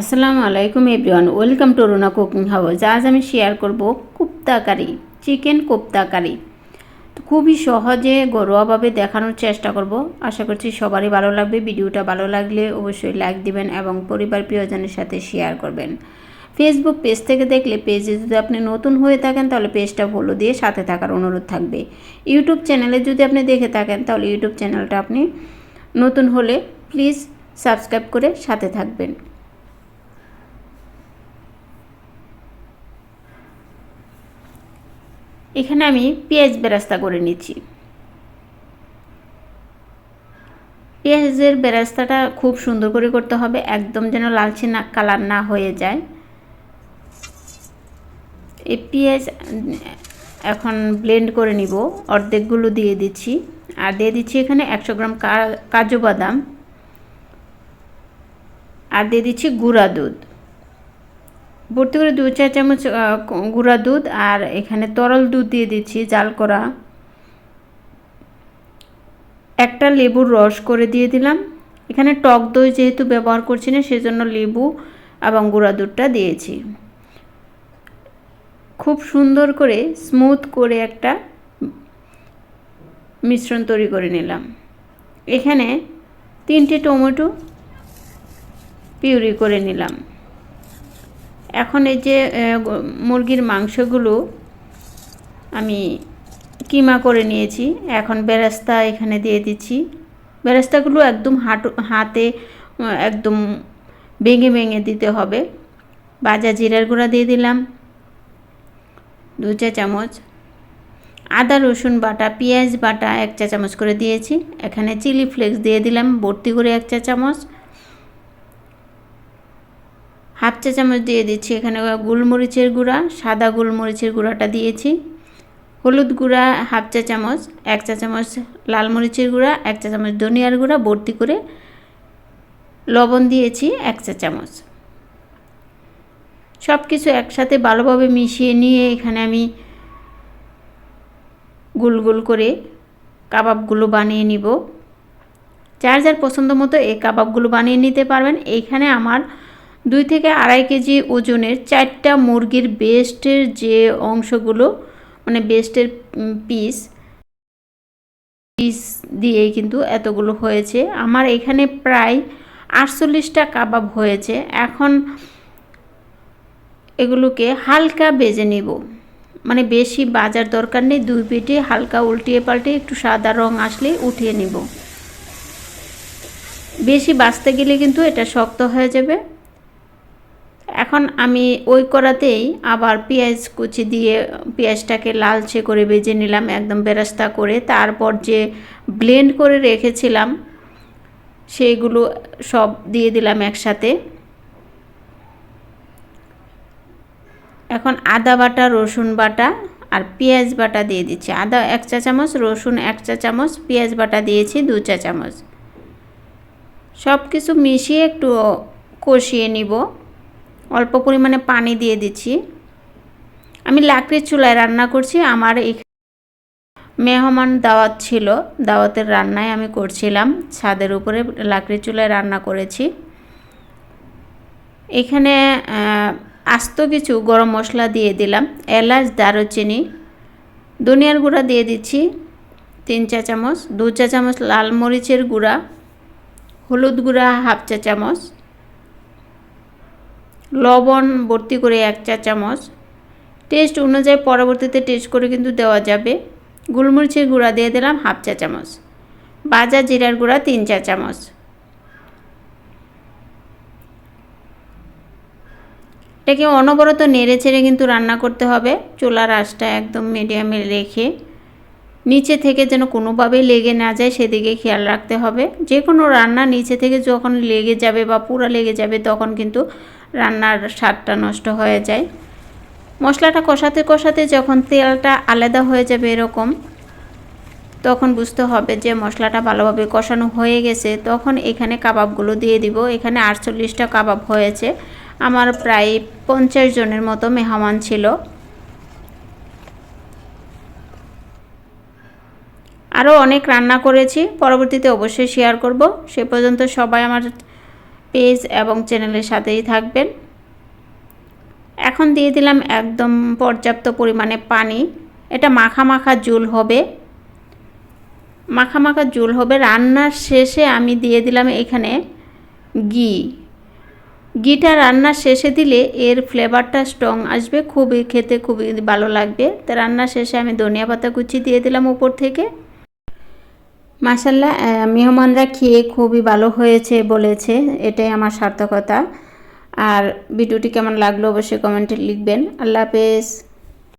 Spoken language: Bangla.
আসসালামু আলাইকুম everyone, welcome to Runa cooking house. আজ আমি শেয়ার করব কুপ্তা কারি চিকেন কোপ্তা কারি খুবই সহজে, ঘরোয়াভাবে দেখানোর চেষ্টা করব। আশা করছি সবারই ভালো লাগবে। ভিডিওটা ভালো লাগলে অবশ্যই লাইক দিবেন এবং পরিবার প্রিয়জনের সাথে শেয়ার করবেন। ফেসবুক পেজ থেকে দেখলে পেজে যদি আপনি নতুন হয়ে থাকেন, তাহলে পেজটা ফলো দিয়ে সাথে থাকার অনুরোধ থাকবে। ইউটিউব চ্যানেলে যদি আপনি দেখে থাকেন, তাহলে ইউটিউব চ্যানেলটা আপনি নতুন হলে প্লিজ সাবস্ক্রাইব করে সাথে থাকবেন। এখানে আমি পেঁয়াজ বেরাস্তা করে নিচ্ছি। পেঁয়াজের বেরাস্তাটা খুব সুন্দর করে করতে হবে, একদম যেন লালচে না কালার না হয়ে যায়। এই পেঁয়াজ এখন ব্লেন্ড করে নিব, অর্ধেকগুলো দিয়ে দিচ্ছি। আর দিয়ে দিচ্ছি এখানে একশো গ্রাম কাজু বাদাম। আর দিয়ে দিচ্ছি গুঁড়া দুধ। ভর্তি করে দু চার চামচ গুঁড়া দুধ আর এখানে তরল দুধ দিয়ে দিচ্ছি, জাল করা। একটা লেবুর রস করে দিয়ে দিলাম। এখানে টক দই যেহেতু ব্যবহার করছি না, সেজন্য লেবু এবং গুঁড়া দুধটা দিয়েছি। খুব সুন্দর করে স্মুথ করে একটা মিশ্রণ তৈরি করে নিলাম। এখানে তিনটে টমেটো পিউরি করে নিলাম। এখন এই যে মুরগির মাংসগুলো আমি কিমা করে নিয়েছি। এখন বেরাস্তা এখানে দিয়ে দিচ্ছি। বেরাস্তাগুলো একদম হাঁটু, হাতে একদম ভেঙে ভেঙে দিতে হবে। বাজা জিরার গুঁড়া দিয়ে দিলাম। দু চা চামচ। আদা, রসুন বাটা, পেঁয়াজ বাটা এক চা চামচ করে দিয়েছি। এখানে চিলি ফ্লেক্স দিয়ে দিলাম। ভর্তি করে এক চা চামচ। হাফ চা চামচ দিয়ে দিচ্ছি। এখানে গোলমরিচের গুঁড়া, সাদা গোলমরিচের গুঁড়াটা দিয়েছি। হলুদ গুঁড়া হাফ চা চামচ এক চা চামচ লাল মরিচের গুঁড়া, এক চা চামচ ধনিয়ার গুঁড়া, ভর্তি করে লবণ দিয়েছি, এক চা চামচ সব কিছু একসাথে ভালোভাবে মিশিয়ে নিয়ে এখানে আমি গোল গোল করে কাবাবগুলো বানিয়ে নিব। যার যার পছন্দ মতো এই কাবাবগুলো বানিয়ে নিতে পারবেন। এইখানে আমার দুই থেকে আড়াই কেজি ওজনের চারটা মুরগির বেস্টের যে অংশগুলো মানে বেস্টের পিস পিস দিয়েই কিন্তু এতগুলো হয়েছে। আমার এখানে প্রায় আটচল্লিশটা কাবাব হয়েছে। এখন এগুলোকে হালকা বেজে নিব। মানে বেশি বাজার দরকার নেই, দুই পিঠে হালকা উল্টিয়ে পাল্টে একটু সাদা রং আসলে উঠিয়ে নিব। বেশি বাঁচতে গেলে কিন্তু এটা শক্ত হয়ে যাবে। এখন আমি ওই করাতেই আবার পেঁয়াজ কুচি দিয়ে পেঁয়াজটাকে লালচে করে বেজে নিলাম একদম বেরাস্তা করে। তারপর যে ব্লেন্ড করে রেখেছিলাম, সেইগুলো সব দিয়ে দিলাম একসাথে। এখন আদা বাটা, রসুন বাটা আর পেঁয়াজ বাটা দিয়ে দিচ্ছি। আদা এক চা চামচ, রসুন এক চা চামচ, পেঁয়াজ বাটা দিয়েছি দু চা চামচ। সব কিছু মিশিয়ে একটু কষিয়ে নিব। অল্প পরিমাণে পানি দিয়ে দিচ্ছি। আমি লাকড়ির চুলায় রান্না করছি। আমার মেহমান দাওয়াত ছিল। দাওয়াতের রান্নায় আমি করছিলাম। ছাদের উপরে লাকড়ির চুলায় রান্না করেছি। এখানে আস্ত কিছু গরম মশলা দিয়ে দিলাম। এলাচ, দারুচিনি দুনিয়ার গুঁড়া দিয়ে দিচ্ছি। তিন চা চামচ, দু চা চামচ লাল মরিচের গুঁড়া, হলুদ গুঁড়া, হাফ চা চামচ লবণ ভর্তি করে এক চা চামচ। টেস্ট অনুযায়ী পরবর্তীতে টেস্ট করে কিন্তু দেওয়া যাবে। গোলমরিচের গুঁড়া দিয়ে দিলাম হাফ চা চামচ। বাজা জিরার গুঁড়া তিন চা চামচ। এটাকে অনবরত নেড়ে ছেড়ে কিন্তু রান্না করতে হবে। চুলার আঁচটা একদম মিডিয়ামে রেখে নিচে থেকে যেন কোনোভাবেই লেগে না যায় সেদিকে খেয়াল রাখতে হবে। যে কোনো রান্না নিচে থেকে যখন লেগে যাবে বা পুরা লেগে যাবে তখন কিন্তু রান্নার স্বাদটা নষ্ট হয়ে যায়। মশলাটা কষাতে কষাতে যখন তেলটা আলাদা হয়ে যাবে এরকম, তখন বুঝতে হবে যে মশলাটা ভালোভাবে কষানো হয়ে গেছে। তখন এখানে কাবাবগুলো দিয়ে দিব। এখানে আটচল্লিশটা কাবাব হয়েছে। আমার প্রায় পঞ্চাশ জনের মতো মেহমান ছিল। আরও অনেক রান্না করেছি। পরবর্তীতে অবশ্যই শেয়ার করব। সে পর্যন্ত সবাই আমার পেজ এবং চ্যানেলের সাথেই থাকবেন। এখন দিয়ে দিলাম একদম পর্যাপ্ত পরিমাণে পানি। এটা মাখা মাখা জুল হবে। মাখা মাখা জুল হবে। রান্নার শেষে আমি দিয়ে দিলাম এখানে ঘি। ঘিটা রান্নার শেষে দিলে এর ফ্লেভারটা স্ট্রং আসবে। খুবই খেতে খুবই ভালো লাগবে। তো রান্নার শেষে আমি ধনিয়া পাতা কুচি দিয়ে দিলাম উপর থেকে। মাসাল্লাহ মেহমানরা খেয়ে খুবই ভালো হয়েছে বলেছে, এটাই আমার সার্থকতা। আর ভিডিওটি কেমন লাগল অবশ্যই কমেন্টে লিখবেন। আল্লাহ হাফেজ।